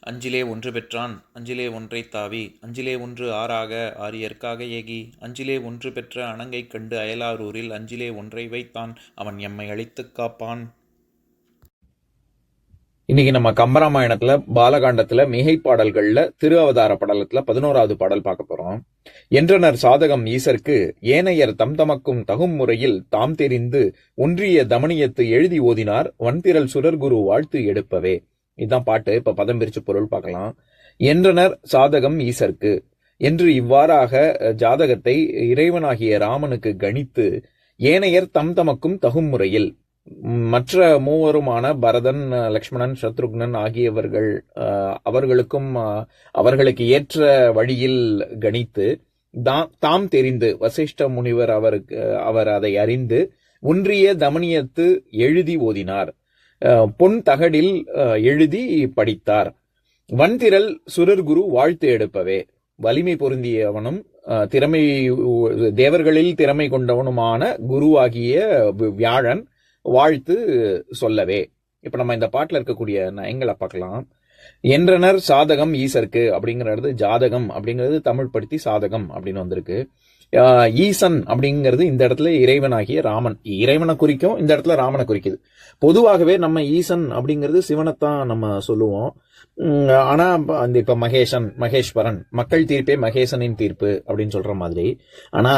அஞ்சிலே ஒன்று பெற்றான் அஞ்சிலே ஒன்றை தாவி அஞ்சிலே ஒன்று ஆறாக ஆரியற்காக ஏகி அஞ்சிலே ஒன்று பெற்ற அணங்கை கண்டு அயலாரூரில் அஞ்சிலே ஒன்றை வைத்தான் அவன் எம்மை அழித்துக் காப்பான். இன்னைக்கு நம்ம கம்பராமாயணத்துல பாலகாண்டத்துல மிகை பாடல்கள்ல திரு அவதார படலத்துல பதினோராவது பாடல் பார்க்க போறோம். என்றனர் சாதகம் ஈசர்க்கு ஏனையர் தம் தமக்கும் தகும் முறையில் தாம் தெரிந்து ஒன்றிய தமனியத்து எழுதி ஓதினார் வன்திரல் சுரர்குரு வாழ்த்து எடுப்பவே. இதுதான் பாட்டு. இப்ப பதம் பிரிச்சு பொருள் பார்க்கலாம். என்றனர் சாதகம் ஈசர்க்கு. என்று இவ்வாறாக ஜாதகத்தை இறைவனாகிய ராமனுக்கு கணித்து ஏனையர் தம் தமக்கும் தகும் முறையில் மற்ற மூவருமான பரதன் லக்ஷ்மணன் சத்ருக்னன் ஆகியவர்கள் அவர்களுக்கும் அவர்களுக்கு ஏற்ற வழியில் கணித்து தா- தாம் தெரிந்து வசிஷ்ட முனிவர் அவருக்கு அவர் அதை அறிந்து ஒன்றிய தமனியத்து எழுதி ஓதினார். பொன் தகடில் எழுதி படித்தார். வன்திரல் சுரர்குரு வாழ்த்து எடுப்பவே. வலிமை பொருந்தியவனும் திறமை தேவர்களில் திறமை கொண்டவனுமான குருவாகிய வியாழன் வாழ்த்து சொல்லவே. இப்ப நம்ம இந்த பாட்டில் இருக்கக்கூடிய நயங்களை பார்க்கலாம். என்றனர் சாதகம் ஈசருக்கு அப்படிங்கிறது ஜாதகம் அப்படிங்கிறது தமிழ் படுத்தி சாதகம் அப்படின்னு வந்திருக்கு. ஈசன் அப்படிங்கிறது இந்த இடத்துல இறைவனாகிய ராமன். இறைவனை குறிக்கும் இந்த இடத்துல ராமனை குறிக்குது. பொதுவாகவே நம்ம ஈசன் அப்படிங்கிறது சிவனைத்தான் நம்ம சொல்லுவோம். ஆனா அந்த இப்ப மகேசன் மகேஸ்வரன் மக்கள் தீர்ப்பே மகேசனின் தீர்ப்பு அப்படின்னு சொல்ற மாதிரி. ஆனா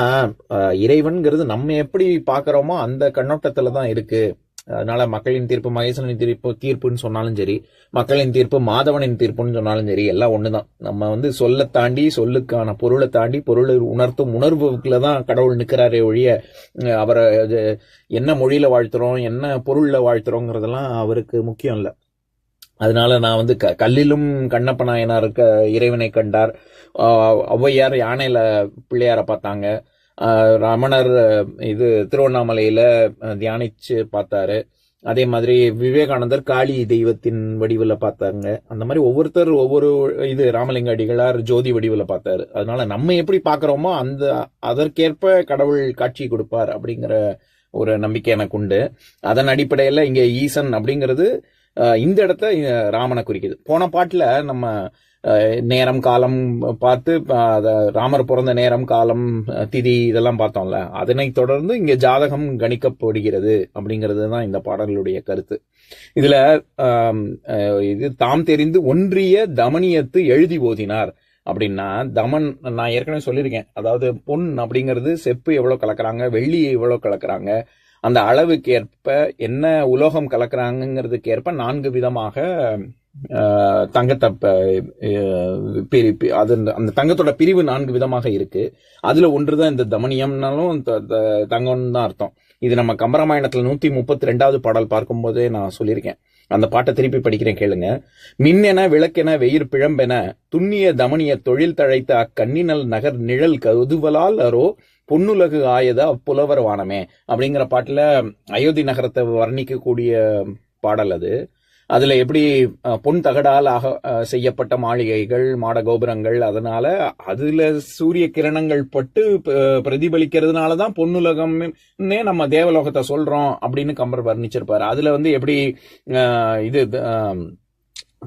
இறைவன்கிறது நம்ம எப்படி பாக்குறோமோ அந்த கண்ணோட்டத்துல தான் இருக்கு. அதனால மக்களின் தீர்ப்பு மகேசனின் தீர்ப்பு தீர்ப்புன்னு சொன்னாலும் சரி மக்களின் தீர்ப்பு மாதவனின் தீர்ப்புன்னு சொன்னாலும் சரி எல்லாம் ஒண்ணுதான். நம்ம வந்து சொல்ல தாண்டி சொல்லுக்கான பொருளை தாண்டி பொருளை உணர்த்தும் உணர்வுக்குள்ள தான் கடவுள் நிற்கிறாரே ஒழிய அவரை என்ன மொழியில வாழ்த்துறோம் என்ன பொருள்ல வாழ்த்துறோங்கிறதெல்லாம் அவருக்கு முக்கியம் இல்லை. அதனால நான் வந்து க- கல்லிலும் கண்ணப்ப நாயனார் இறைவனை கண்டார். ஔவையார் யானையில பிள்ளையார பார்த்தாங்க. ரமணர் இது திருவண்ணாமலையில தியானிச்சு பார்த்தாரு. அதே மாதிரி விவேகானந்தர் காளி தெய்வத்தின் வடிவில் பார்த்தாங்க அந்த மாதிரி ஒவ்வொருத்தர் ஒவ்வொரு இது ராமலிங்க அடிகளார் ஜோதி வடிவில் பார்த்தாரு. அதனால நம்ம எப்படி பார்க்குறோமோ அந்த அதற்கேற்ப கடவுள் காட்சி கொடுப்பார் அப்படிங்கிற ஒரு நம்பிக்கை எனக்கு உண்டு. அதன் அடிப்படையில் இங்கே ஈசன் அப்படிங்கிறது இந்த இடத்த ராமனை குறிக்குது. போன பாட்டில் நம்ம நேரம் காலம் பார்த்து அதை ராமர் பிறந்த நேரம் காலம் திதி இதெல்லாம் பார்த்தோம்ல. அதனை தொடர்ந்து இங்க ஜாதகம் கணிக்கப்படுகிறது அப்படிங்கிறது தான் இந்த பாடல்களுடைய கருத்து. இதுல இது தாம் தெரிந்து ஒன்றிய தமனியத்து எழுதி ஓதினார் அப்படின்னா தமன் நான் ஏற்கனவே சொல்லியிருக்கேன். அதாவது பொன் அப்படிங்கிறது செப்பு எவ்வளோ கலக்குறாங்க வெள்ளியை எவ்வளோ கலக்குறாங்க அந்த அளவுக்கு ஏற்ப என்ன உலோகம் கலக்குறாங்கிறதுக்கு ஏற்ப நான்கு விதமாக தங்கத்தை பிரி- அது அந்த- அந்த தங்கத்தோட பிரிவு நான்கு விதமாக இருக்கு. அதுல ஒன்றுதான் இந்த தமனியம்னாலும் தங்கம்னு தான் அர்த்தம். இது நம்ம கம்பராமாயணத்துல நூத்தி முப்பத்தி ரெண்டாவது பாடல் பார்க்கும்போதே நான் சொல்லியிருக்கேன். அந்த பாட்டை திருப்பி படிக்கிறேன் கேளுங்க. மின்னென விளக்கென வெயிர் பிழம்பென துண்ணிய தமனிய தொழில் தழைத்த அக்கண்ணினல் நகர் நிழல் கதுவலால் அரோ பொன்னுலகு ஆயத அப்புலவர் வானமே. அப்படிங்கிற பாட்டுல அயோத்தி நகரத்தை வர்ணிக்கக்கூடிய பாடல் அது. அதுல எப்படி பொன் தகடால் ஆக செய்யப்பட்ட மாளிகைகள் மாட கோபுரங்கள் அதனால அதுல சூரிய கிரணங்கள் பட்டு ப- பிரதிபலிக்கிறதுனால தான் பொன்னுலகம்னே நம்ம தேவலோகத்தை சொல்றோம் அப்படின்னு கம்பர் வர்ணிச்சிருப்பாரு. அதுல வந்து எப்படி இது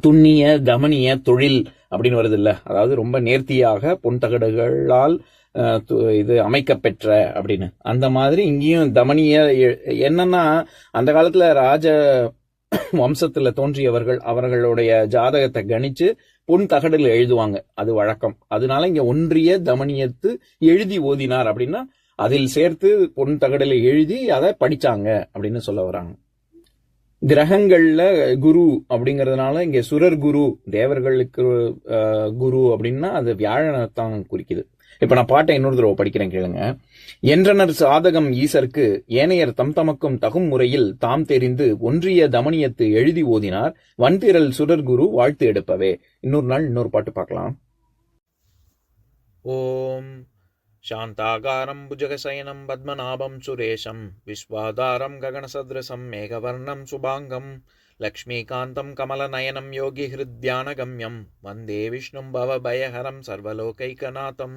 துண்ணிய தமனிய தொழில் அப்படின்னு வருது இல்லை அதாவது ரொம்ப நேர்த்தியாக பொன் தகடுகளால் து- இது அமைக்கப்பெற்ற அப்படின்னு. அந்த மாதிரி இங்கேயும் தமனிய எ- என்னன்னா அந்த காலத்துல ராஜ வம்சத்துல தோன்றியவர்கள் அவர்களுடைய ஜாதகத்தை கணிச்சு பொன் தகடில் எழுதுவாங்க. அது வழக்கம். அதனால இங்க ஒன்றிய தமனியத்து எழுதி ஓதினார் அப்படின்னா அதில் சேர்த்து பொன் தகடில் எழுதி அதை படிச்சாங்க அப்படின்னு சொல்ல வராங்க. கிரகங்கள்ல குரு அப்படிங்கறதுனால இங்க சுரர் குரு தேவர்களுக்கு குரு அப்படின்னா அது வியாழனைத்தான் குறிக்குது. இப்ப நான் பாட்டை இன்னொரு தடவை படிக்கிறேன் கேளுங்க என்றனர் சாதகம் ஈசர்க்கு ஏனையர் தம் தமக்கும் தகும் முறையில் தாம் தெரிந்து ஒன்றிய தமனியத்து எழுதி ஓதினார் வன்திரல் சுரர் குரு வாழ்த்து எடுப்பவே இன்னொரு நாள் இன்னொரு பாட்டு பார்க்கலாம் ஓம் शान्ताकारं भुजगशयनं पद्मनाभं सुरेशं विश्वाधारं गगनसदृशं मेघवर्णं शुभाङ्गं लक्ष्मीकान्तं कमलनयनं योगिहृद्यानगम्यं वन्दे विष्णुं भवभयहरं सर्वलोकैकनाथम्